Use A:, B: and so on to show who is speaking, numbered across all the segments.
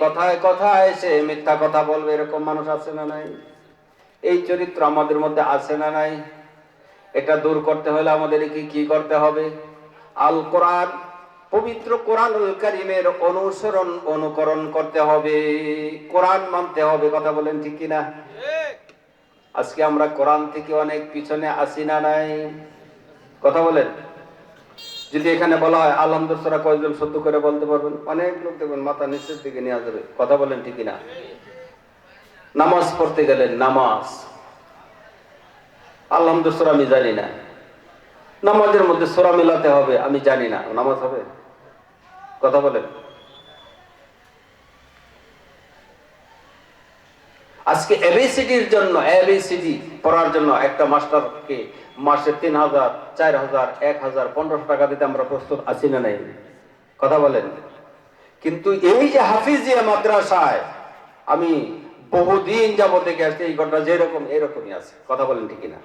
A: কথায় কথায় এসে মিথ্যা কথা বলবে এরকম মানুষ আছে না নাই? এই চরিত্র আমাদের মধ্যে আছে না নাই? এটা দূর করতে হলে আমাদের কি কি করতে হবে? আল কোরআন পবিত্র কোরআনুল কারিমের অনুসরণ অনুকরণ করতে হবে। কোরআন মানতে হবে কথা বলেন ঠিক কিনা? আজকে আমরা কোরআন থেকে অনেক পিছনে আসি না নাই? কথা বলেন। যদি এখানে বলা হয় আলহামদুসরা কয়েকজন সত্য করে বলতে পারবেন? অনেক লোক দেখবেন মাথা নিচের দিকে নিয়ে যাবে কথা বলেন ঠিকই না নামাজ পড়তে গেলেন নামাজ। আলহামদুসরা আমি জানি না। নামাজের মধ্যে সোরা মিলাতে হবে, আমি জানি না। নামাজ হবে? কথা বলেন। আজকে এবিসিডির জন্য এবিসিডি পড়ার জন্য একটা মাস্টারকে মাসে তিন হাজার, চার হাজার, এক হাজার, পনেরোশো টাকা দিতে আমরা প্রস্তুত আছি না নাই? কথা বলেন। কিন্তু এই যে হাফিজিয়া মাদ্রাসায় আমি বহুদিন যাব দেখে আসছি এই ঘটনা যেরকম, এরকমই আছে। কথা বলেন ঠিকই না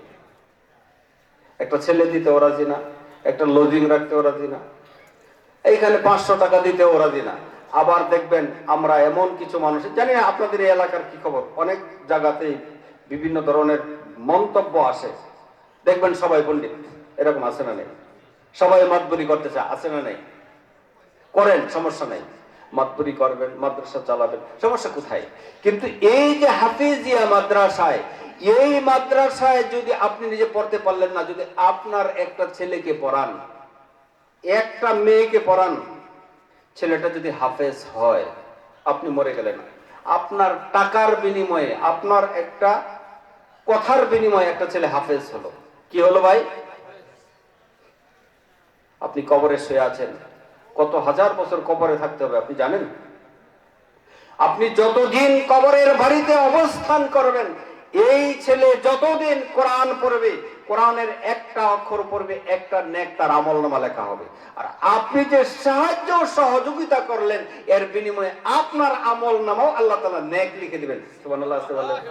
A: একটা ছেলে দিতে ওরা না একটা লজিং রাখতে ওরা না এইখানে পাঁচশো টাকা দিতে ওরা না আবার দেখবেন আমরা এমন কিছু মানুষ, জানি আপনাদের এই এলাকার কি খবর? অনেক জায়গাতেই বিভিন্ন ধরনের মন্তব্য আসে। দেখবেন সবাই পণ্ডিত, এরকম আছে না নেই? সবাই মাতবরি চায় আছে না নেই? করেন, সমস্যা নেই। মাতবরি করবেন, মাদ্রাসা চালাবেন, সমস্যা কোথায়? কিন্তু এই যে হাফিজিয়া মাদ্রাসায়, এই মাদ্রাসায় যদি আপনি নিজে পড়তে পারলেন না, যদি আপনার একটা ছেলেকে পড়ান, একটা মেয়েকে পড়ান, ছেলেটা যদি হাফেজ হয়, আপনি মরে গেলেন। আপনার টাকার বিনিময়ে, আপনার একটা কথার বিনিময়ে একটা ছেলে হাফেজ হলো। কি হলো ভাই? আপনি কবরে শুয়ে আছেন। কত হাজার বছর কবরে থাকতে হবে, আপনি জানেন? আপনি যতদিন কবরের বাড়িতে অবস্থান করবেন, এই ছেলে যতদিন কোরআন পড়বে, কোরআনের একটা অক্ষর পড়বে, একটা নেক, তার আমল নামা লেখা হবে। আর আপনি যে সাহায্য সহযোগিতা করলেন, এর বিনিময়ে আপনার আমল নামাও আল্লাহ তালা নেক লিখে দিবেন। আসতে বলেন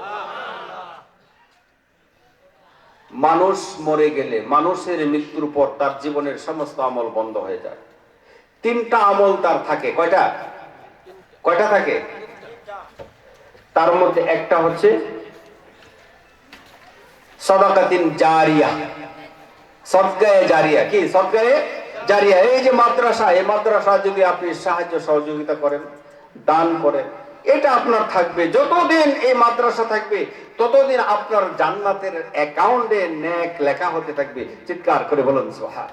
A: মানুষ মরে গেলে, মানুষের মৃত্যুর পর তার জীবনের সমস্ত আমল বন্ধ হয়ে যায়। তিনটা আমল তার থাকে। কয়টা? কয়টা থাকে? তার মধ্যে একটা হচ্ছে সদাকাতিন জারিয়া। সদগায়ে জারিয়া। কি? সদগায়ে জারিয়া। এই যে মাদ্রাসা, এই মাদ্রাসা যদি আপনি সাহায্য সহযোগিতা করেন, দান করেন এটা আপনার থাকবে। যতদিন এই মাদ্রাসা থাকবে, ততদিন আপনার জান্নাতের অ্যাকাউন্টে নেক লেখা হতে থাকবে। চিৎকার করে বলুন সোহা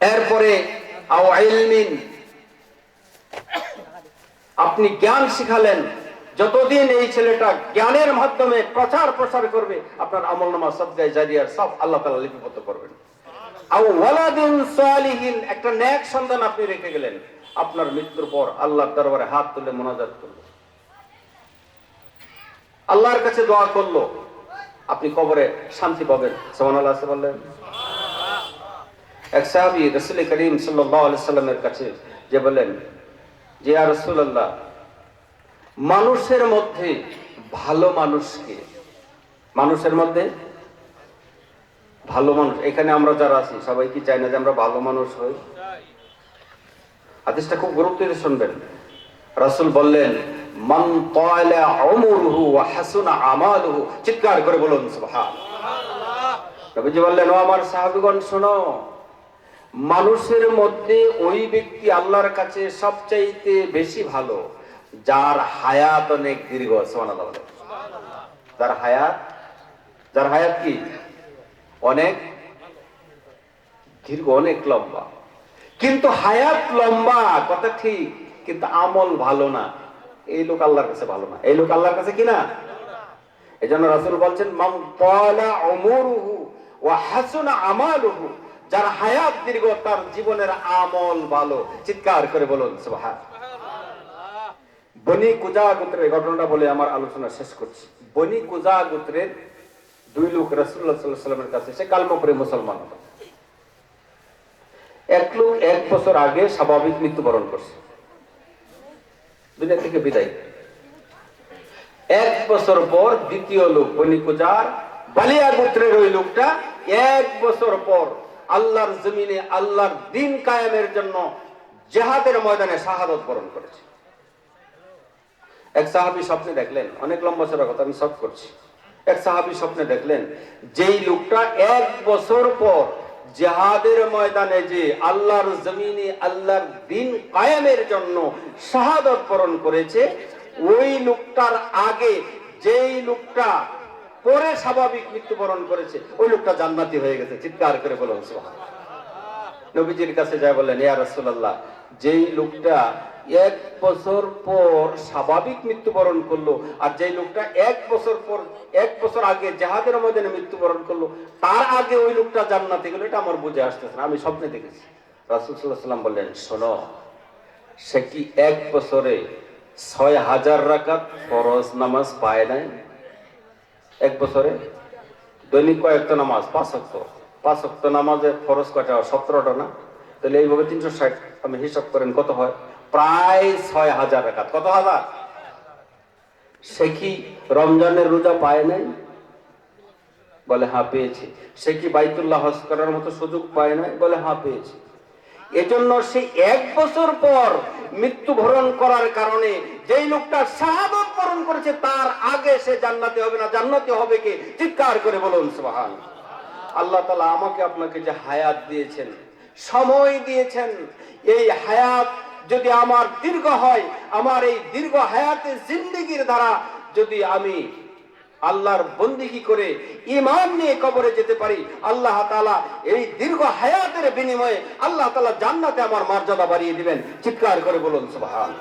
A: এরপরে আপনি জ্ঞান শিখালেন। যতদিন এই ছেলেটা জ্ঞানের মাধ্যমে প্রচার প্রসার করবে, আপনার আমল নামা সদগায় জারিয়ার সব আল্লাহ তালা লিপিবদ্ধ করবেন। একটা ন্যাক আপনি রেখে গেলেন। আপনার মৃত্যুর পর আল্লাহর দরবারে হাত তুলে মোনাজাত করল। আল্লাহর কাছে দোয়া করল। আপনি কবরে শান্তি পাবেন। সোমান আল্লাহ বললেন। এক সাহাবি রসুল করিম সাল্লামের কাছে যে বলেন যে আর রসুল্লাহ মানুষের মধ্যে ভালো মানুষকে, মানুষের মধ্যে ভালো মানুষ। এখানে আমরা যারা আছি সবাই কি চাই না যে আমরা ভালো মানুষ হই? হাদিসটা খুব গুরুত্ব দিয়ে শুনবেন। রাসুল বললেন মান উমরুহু ওয়া হাসুনা আমালুহু চিৎকার করে বলুন সুবহানাল্লাহ। নবীজি বললেন ও আমার সাহাবীগণ শোনো। মানুষের মধ্যে ওই ব্যক্তি আল্লাহর কাছে সবচাইতে বেশি ভালো যার হায়াত অনেক দীর্ঘ সুবহানাল্লাহ যার হায়াত? যার হায়াত কি? অনেক, দীর্ঘ অনেক লম্বা। কিন্তু হায়াত লম্বা, কথা ঠিক, কিন্তু আমল ভালো না। এই লোক আল্লাহর কাছে ভালো না। এই লোক আল্লাহর কাছে কিনা এই জন্য রাসুল বলছেন যার হায়াত দীর্ঘ, তার জীবনের আমল ভালো। চিৎকার করে বলুন বনি কুজা গোত্রের ঘটনাটা বলে আমার আলোচনা শেষ করছি। বনি কুজা গোত্রের দুই লোক সাল্লামের কাছে সে কালমা মুসলমান হলো। এক লোক এক বছর আগে স্বাভাবিক মৃত্যুবরণ করছে। দুনিয়া থেকে বিদায়। এক বছর পর দ্বিতীয় লোক বনি কুজার, বালিয়া গোত্রের ওই লোকটা এক বছর পর আল্লাহর জমিনে আল্লাহর দিন কায়েমের জন্য জেহাদের ময়দানে শাহাদত বরণ করেছে। এক সাহাবি স্বপ্নে দেখলেন, অনেক লম্বা চড়া কথা, আমি সব করছি। এক সাহাবি স্বপ্নে দেখলেন, যেই লোকটা এক বছর পর জেহাদের ময়দানে যে আল্লাহর জমিনে আল্লাহর দিন কায়েমের জন্য শাহাদত বরণ করেছে, ওই লোকটার আগে যেই লোকটা পরে স্বাভাবিক মৃত্যুবরণ করেছে, ওই লোকটা জান্নাতি হয়ে গেছে চিৎকার করে বলুন। নবীজির কাছে যায় বললেন, ইয়া রাসূলুল্লাহ, যেই লোকটা এক বছর পর স্বাভাবিক মৃত্যুবরণ করল। আর যেই লোকটা এক বছর পর, এক বছর আগে জাহাদের ময়দানে মৃত্যুবরণ করল, তার আগে ওই লোকটা জান্নাতে গেল, এটা আমার বুঝে আসতেছে না, আমি স্বপ্নে দেখেছি। রাসূল সাল্লাম বললেন, শোনো, সে কি এক বছরে ছয় হাজার রাকাত ফরজ নামাজ পায় নাই? এক বছরে? দৈনিক কয়েকটা নামাজ, পাঁচ অক্ট পাঁচ অক্ট নামাজে ফরজ কয়টা? সতেরোটা না? তাহলে এইভাবে তিনশো ষাট, আমি হিসাব করেন কত হয়? প্রায় ছয় হাজার রাকাত কত হাজার? সে কি রমজানের রোজা পায় নাই? বলে হ্যাঁ পেয়েছে। সে কি বাইতুল্লাহ হজ করার মতো সুযোগ পায় নাই? বলে হ্যাঁ পেয়েছে। এজন্য সে এক বছর পর মৃত্যুবরণ করার কারণে যেই লোকটা শাহাদত বরণ করেছে, তার আগে সে জান্নাতে হবে না। জান্নাতে হবে কে? চিৎকার করে বলুন, সুবহান। আল্লাহ তালা আমাকে আপনাকে যে হায়াত দিয়েছেন, সময় দিয়েছেন, এই হায়াত যদি আমার দীর্ঘ হয়, আমার এই দীর্ঘ হায়াতে জিন্দিগির দ্বারা যদি আমি আল্লাহর বন্দিগি করে ইমান নিয়ে কবরে যেতে পারি, আল্লাহ তালা এই দীর্ঘ হায়াতের বিনিময়ে আল্লাহ তালা জান্নাতে আমার মর্যাদা বাড়িয়ে দিবেন। চিৎকার করে বলুন, সুবহান।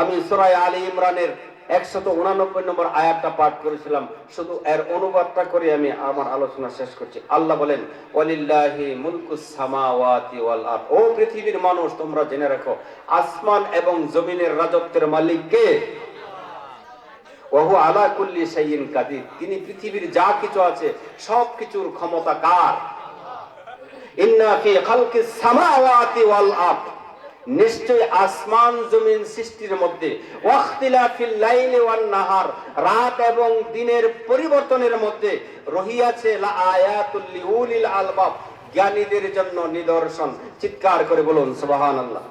A: আমি সোরাই আলী ইমরানের একশত উনানব্বই নম্বর আয়াতটা পাঠ করেছিলাম। শুধু এর অনুবাদটা করে আমি আমার আলোচনা শেষ করছি। আল্লাহ বলেন ও পৃথিবীর মানুষ, তোমরা জেনে রাখো, আসমান এবং জমিনের রাজত্বের মালিক কে? ওহু আলা কুল্লি শাইইন কাদির। তিনি পৃথিবীর যা কিছু আছে, সব কিছুর ক্ষমতা কার? সামাওয়াতি ওয়াল নিশ্চয় আসমান জমিন সৃষ্টির মধ্যে। নাহার, রাত এবং দিনের পরিবর্তনের মধ্যে রহিয়াছে জ্ঞানীদের জন্য নিদর্শন। চিৎকার করে বলুন, সুবহানাল্লাহ।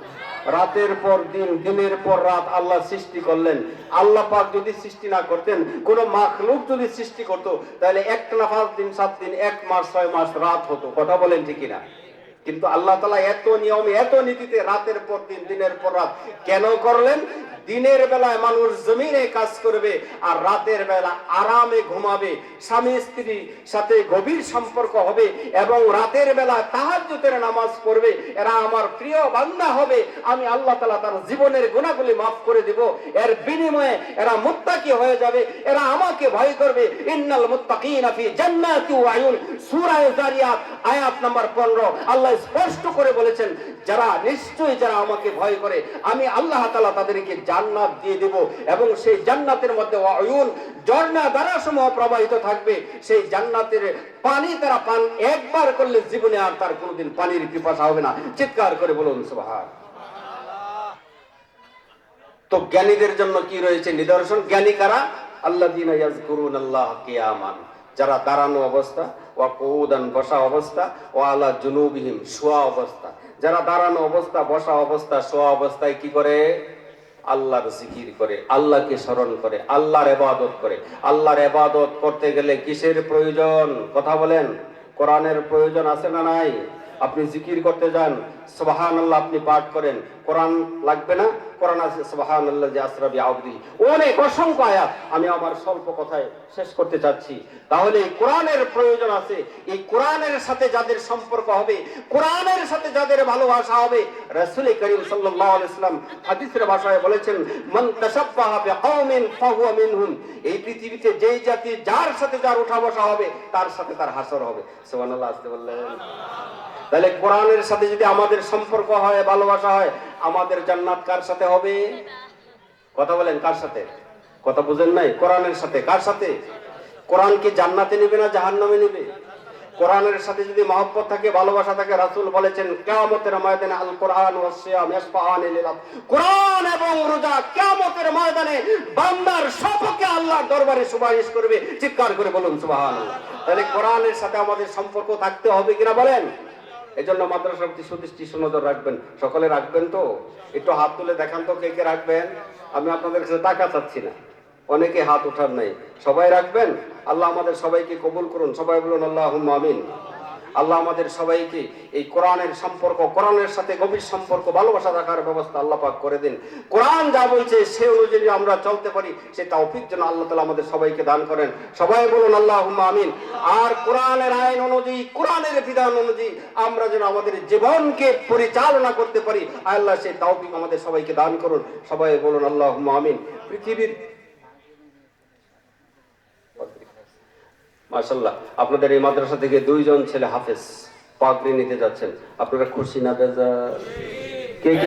A: রাতের পর দিন, দিনের পর রাত আল্লাহ সৃষ্টি করলেন। আল্লাহ পাক যদি সৃষ্টি না করতেন, কোন মাখলুক যদি সৃষ্টি করতো, তাহলে একটা না দিন, সাত দিন, এক মাস, ছয় মাস রাত হতো। কথা বলেন ঠিকই না কিন্তু আল্লাহ তালা এত নিয়মে, এত নীতিতে রাতের পর দিন, দিনের পর রাত কেন করলেন? দিনের বেলায় মানুষ জমিনে কাজ করবে আর রাতের বেলা আরামে ঘুমাবে। স্বামী স্ত্রী সাথে গভীর সম্পর্ক হবে এবং রাতের বেলা তাহাজ্জুদের নামাজ পড়বে। এরা আমার প্রিয় বান্দা হবে। আমি আল্লাহ তালা তার জীবনের গুণাগুলি মাফ করে দেব। এর বিনিময়ে এরা মুত্তাকি হয়ে যাবে। এরা আমাকে ভয় করবে। ইন্নাল মুত্তাকিনা ফি জান্নাতি ওয়া সূরা জারিয়াত আয়াত নাম্বার 15 আল্লাহ স্পষ্ট করে বলেছেন, যারা নিশ্চয়ই যারা আমাকে ভয় করে, আমি আল্লাহ তাআলা তাদেরকে জান্নাত দিয়ে দেব এবং সেই জান্নাতের মধ্যে অয়ুন ঝর্ণা দ্বারা সমূহ প্রবাহিত থাকবে। সেই জান্নাতের পানি তারা পান একবার করলে জীবনে আর তার কোনোদিন পানির পিপাসা হবে না। চিৎকার করে বলুন, সুবহান। তো জ্ঞানীদের জন্য কি রয়েছে নিদর্শন? জ্ঞানী কারা? আল্লাহ ইয়াজকুরুন আল্লাহ কিয়ামান। যারা দাঁড়ানো অবস্থা, ওয়া কৌদান বসা অবস্থা ও আলা জুনুবিহীন শোয়া অবস্থা। যারা দাঁড়ানো অবস্থা, বসা অবস্থা, শোয়া অবস্থায় কি করে? আল্লাহর জিকির করে, আল্লাহকে স্মরণ করে, আল্লাহর এবাদত করে। আল্লাহর এবাদত করতে গেলে কিসের প্রয়োজন? কথা বলেন। কোরআনের প্রয়োজন আছে না নাই? আপনি জিকির করতে যান সুবাহান আল্লাহ আপনি পাঠ করেন। কোরআন লাগবে না? কোরআন আছে আল্লাহ অনেক আয়াত আমি আমার স্বল্প কথায় শেষ করতে চাচ্ছি। তাহলে কোরআনের প্রয়োজন আছে। এই কোরআনের সাথে যাদের সম্পর্ক হবে, কোরআনের সাথে যাদের ভালোবাসা হবে করিম হাদিসের ভাষায় বলেছেন ফাহুয়া মিনহুম। এই পৃথিবীতে যেই জাতি যার সাথে যার উঠা বসা হবে, তার সাথে তার হাসর হবে। বললেন। তাহলে কোরআনের সাথে যদি আমাদের সম্পর্ক হয়, ভালোবাসা হয় আমাদের জান্নাত কার সাথে হবে? কথা বলেন, কার সাথে? কথা বুঝেন নাই? কোরআনের সাথে। কার সাথে? কোরআন কি জান্নাতে নেবে না জাহান্নামে নেবে? কোরআনের সাথে যদি মহব্বত থাকে, ভালোবাসা থাকে, রাসুল বলেছেন, কিয়ামতের ময়দানে আল কোরআন ওয়াস সিয়াম কোরআন এবং রোজা কিয়ামতের ময়দানে বান্দার সবকে আল্লাহর দরবারে সুপারিশ করবে। চিৎকার করে বলুন, সুবহানাল্লাহ। তাহলে কোরআনের সাথে আমাদের সম্পর্ক থাকতে হবে কিনা বলেন? এই জন্য মাদ্রাসার প্রতি সুদৃষ্টি, সুনজর রাখবেন। সকলে রাখবেন তো? একটু হাত তুলে দেখান তো কে কে রাখবেন। আমি আপনাদের কাছে টাকা চাচ্ছি না। অনেকে হাত ওঠার নাই। সবাই রাখবেন? আল্লাহ আমাদের সবাইকে কবুল করুন। সবাই বলুন আল্লাহ আমিন। আল্লাহ আমাদের সবাইকে এই কোরআনের সম্পর্ক, কোরআনের সাথে গভীর সম্পর্ক, ভালোবাসা রাখার ব্যবস্থা আল্লাহ পাক করে দিন। কোরআন যা বলছে, সে অনুযায়ী আমরা চলতে পারি, সে তৌফিক যেন আল্লাহ তালা আমাদের সবাইকে দান করেন। সবাই বলুন আল্লাহ আমিন। আর কোরআনের আইন অনুযায়ী, কোরআনের বিধান অনুযায়ী আমরা যেন আমাদের জীবনকে পরিচালনা করতে পারি, আল্লাহ সে তৌফিক আমাদের সবাইকে দান করুন। সবাই বলুন আল্লাহ আমিন। পৃথিবীর মাশাল্লাহ আপনাদের এই মাদ্রাসা থেকে দুইজন ছেলে হাফেজ পাগড়ি নিতে যাচ্ছেন। আপনারা খুশি না, বেজার?